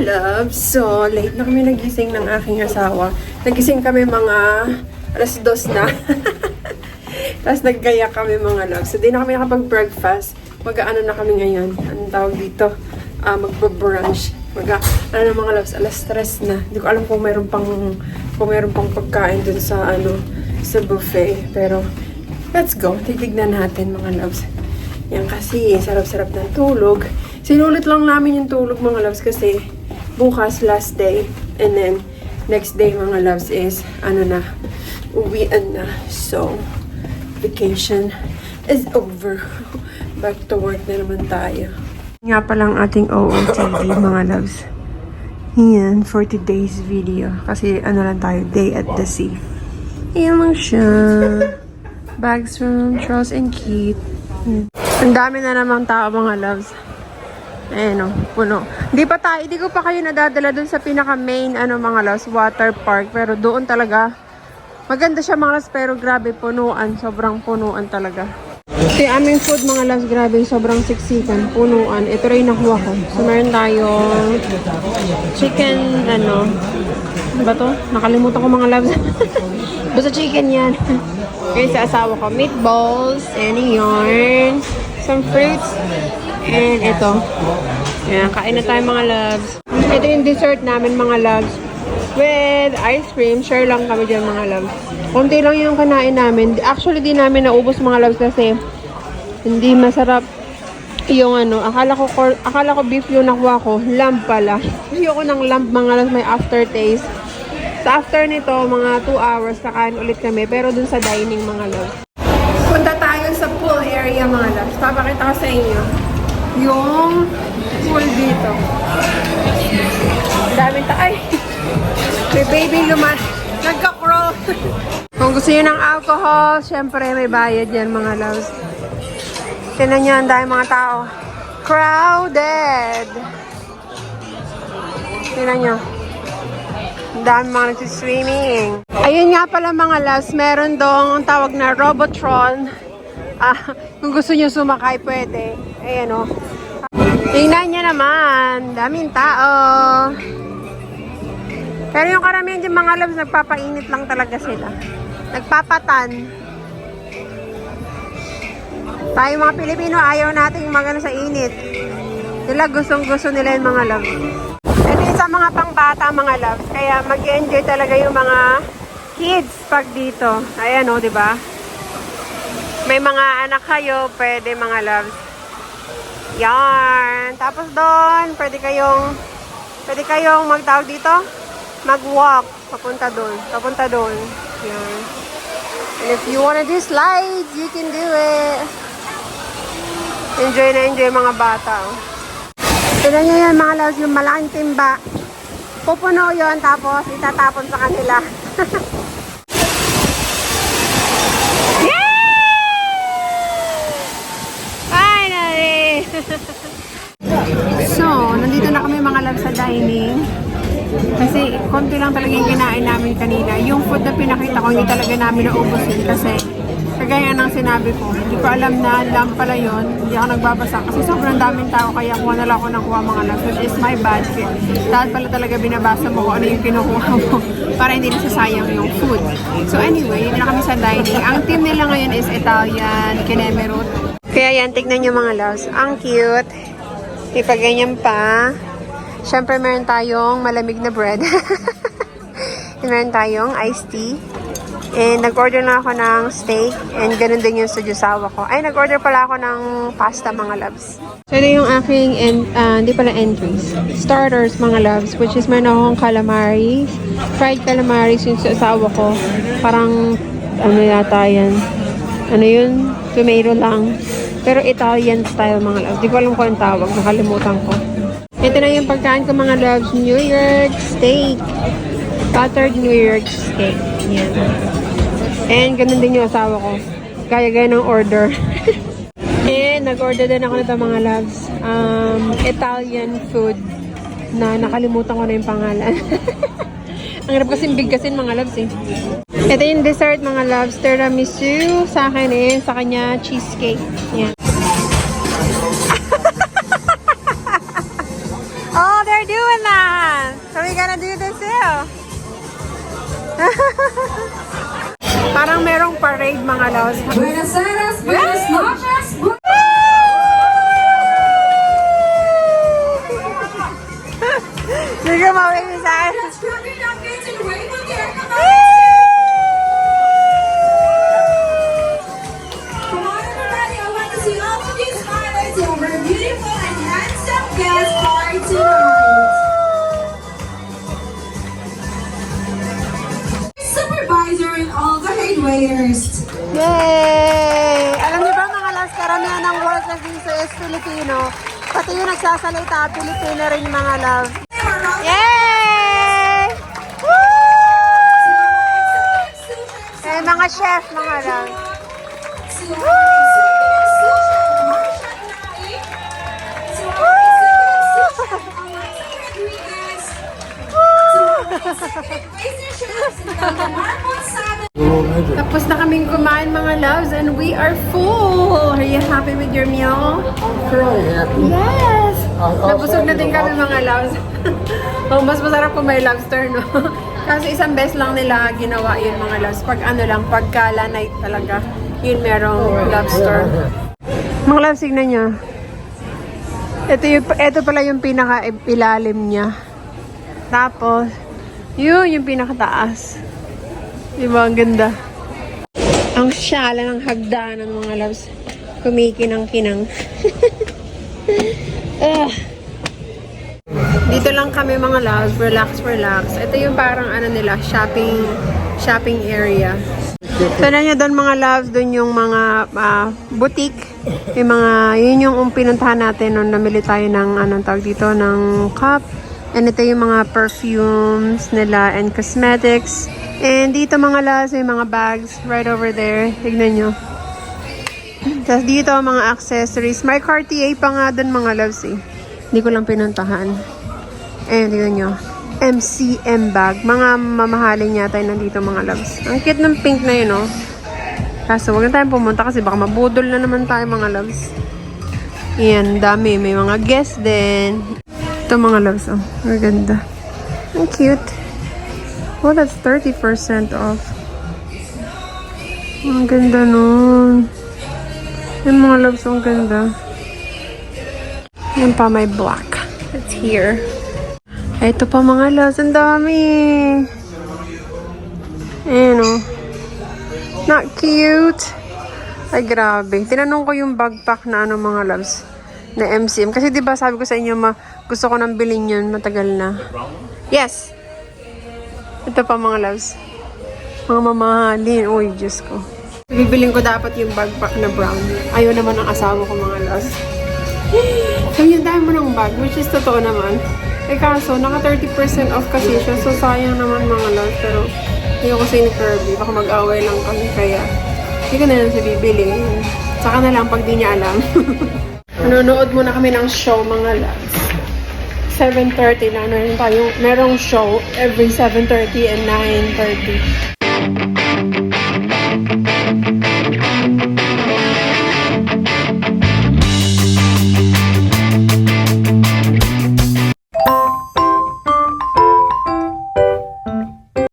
loves. So, late na kami nagising ng aking asawa. Nagising kami mga alas dos na. Tapos naggaya kami mga loves. So, di na kami nakapag-breakfast. Mag-ano na kami ngayon. Anong tawag dito? Ah, magbo-brunch. Mag ano na mga loves, alas stress na. Hindi ko alam kung meron pang kung meron pang pagkain dun sa ano sa buffet. Pero let's go. Titignan natin mga loves. Yan kasi, sarap-sarap ng tulog. Sinulit lang namin yung tulog mga loves kasi bukas last day. And then next day mga loves is ano na, uwian na. So, vacation is over. Back to work na naman tayo. Nga palang ating OOTV mga loves. Yan, 40 days video. Kasi ano lang tayo, day at the sea. Yan lang siya. Bags from Charles and Keith. Ang dami na namang tao mga loves. Ayan o, puno. Hindi pa tayo, hindi ko pa kayo nadadala dun sa pinaka main ano mga loves, water park. Pero doon talaga, maganda siya mga loves, pero grabe punuan. Sobrang punuan talaga. Ito yung aming food mga loves, grabe, sobrang siksikan, punuan. Ito rin nakuha ko. So meron tayong chicken, ano, ano ba to? Nakalimutan ko mga loves. Basta chicken yan. Ngayon sa asawa ko, meatballs, and yarn, some fruits, and ito. Yan, kain na tayo mga loves. Ito yung dessert namin mga loves. With ice cream, share lang kami dyan mga loves. Kunti lang yung kanain namin. Actually, di namin naubos mga loves kasi hindi masarap yung ano, akala ko akala ko beef yung nakuha ko, lamb pala. Ayoko ng lamb mga loves, may aftertaste. Sa after nito, mga 2 hours, kakain ulit kami. Pero dun sa dining mga loves. Punta tayo area mga loves. Papakita ko sa inyo yung pool dito. Daming ta ay may baby luman. Nagka-crawl. Kung gusto nyo ng alcohol, syempre may bayad yan mga loves. Tinan nyo, ang dami mga tao. Crowded! Tinan nyo. Ang dami mga nagsiswimming. Ayun nga pala mga loves, meron dong tawag na Robotron. Ah, kung gusto nyo sumakay, pwede. Ayan o. Tingnan nyo naman. Daming tao. Pero yung karamihan dyan mga loves, nagpapainit lang talaga sila. Nagpapatan. Tayo mga Pilipino, ayaw nating magano sa init. Sila gustong gusto nila yung mga loves. Ito yung sa mga pangbata mga loves. Kaya mag enjoy talaga yung mga kids pag dito. Ayan o, di ba? May mga anak kayo, pwede mga loves. Yan. Tapos doon, pwede kayong pwede kayong magtawag dito, mag-walk papunta doon. Papunta doon. Yan. And if you wanna do slides, you can do it. Enjoy na enjoy mga bata. Tignan nyo yan mga loves, yung malaking timba. Pupuno yon tapos itatapon sa kanila. so, nandito na kami mga loves sa dining. Kasi konti lang talaga yung kinain namin kanina. Yung food na pinakita ko, hindi talaga namin naubusin kasi kagaya ng sinabi ko, hindi ko alam na lamb pala yun. Hindi ako nagbabasa kasi sobrang daming tao kaya kuha na lang ako ng kuha mga loves which is my bad. Dahil pala talaga binabasa mo kung ano yung kinukuha mo para hindi nasasayang yung food. So anyway, yun na kami sa dining. Ang team nila ngayon is Italian, Kinemerut. Kaya yan, tignan nyo mga loves. Ang cute. Ipaganyan pa. Siyempre, meron tayong malamig na bread. meron tayong iced tea. And nag-order na ako ng steak. And ganun din yung sa jusawa ko. Ay, nag-order pala ako ng pasta, mga loves. So, ito yung aking, en ah, hindi pala entries. Starters, mga loves. Which is meron akong calamari. Fried calamari yung sa asawa ko. Parang, ano yata yan. Ano yun? Tomato lang. Pero Italian style, mga loves. Di ko alam kung anong tawag. Nakalimutan ko. Ito na yung pagkain ko mga loves. New York steak. Buttered New York steak. Yan. And ganun din yung asawa ko. Gaya-gaya ng order. And nag-order din ako nito mga loves. Um, Italian food na nakalimutan ko na yung pangalan. Ang hirap kasi bigkasin mga loves eh. Ito yung dessert mga loves. Tiramisu. Sa akin eh. Sa kanya cheesecake. Yan. oh, there are doing that. So we gonna do this too. Parang merong parade mga loves. Buenas Aires, buenas noches, Sige, mawin sa akin. Waiters. Yay! Alam niyo ba mga loves, karamihan ng workers dito is Filipino. Pati yung nagsasalita, Filipino rin mga loves. Yay! Woo! Eh, mga chef, mga loves. Tapos na kaming kumain mga loves and we are full. Are you happy with your meal? Very happy. Yes! Nabusog na din kami mga loves. oh, mas masarap kung may lobster, no? Kasi isang beses lang nila ginawa yun mga loves. Pag ano lang, pag gala night talaga, yun merong lobster. Mga loves, tignan nyo. Ito, yung, ito pala yung pinaka-ilalim niya. Tapos, yun yung pinakataas. Diba, ang ganda. Ang syala ng hagdanan mga loves. Kumikinang-kinang. Ugh. Dito lang kami mga loves, relax, relax. Ito yung parang ano nila, shopping shopping area. Na nyo doon mga loves, doon yung mga ah, boutique. Yung mga, yun yung um, pinuntahan natin nung namili tayo ng anong tawag dito, ng cup. And ito yung mga perfumes nila and cosmetics. And dito mga loves, yung mga bags right over there. Tignan nyo. Tapos dito, mga accessories. May Cartier pa nga doon mga loves eh. Hindi ko lang pinuntahan. Ayan, tignan nyo. MCM bag. Mga mamahalin yata yung nandito mga loves. Ang cute ng pink na yun, oh. Kaso, wag na tayong pumunta kasi baka mabudol na naman tayo mga loves. Ayan, dami. May mga guests din. Ito mga loves, oh. Ang ganda. Ang cute. Oh, that's 30% off. Ang ganda nun. Yung mga loves, ang ganda. Yan pa, may black. It's here. Ito pa mga loves, ang dami. Ayan o. Not cute. Ay, grabe. Tinanong ko yung backpack na ano mga loves na MCM. Kasi 'di ba sabi ko sa inyo, ma, gusto ko nang bilhin yun matagal na. Yes. Ito pa mga loves. Mga mamahalin. Uy, Diyos ko. Bibiling ko dapat yung backpack na brown. Ayaw naman ng asawa ko mga loves. So, yung dahil mo ng bag, which is totoo naman. Eh kaso, naka 30% off kasi siya. So, sayang naman mga loves. Pero, hindi ko kasi ni Kirby. Baka mag-away lang kami. Kaya, hindi ko na lang siya bibili. Saka na lang pag di niya alam. Nanonood muna kami ng show mga loves. 7.30 na meron tayong merong show every 7.30 and 9.30.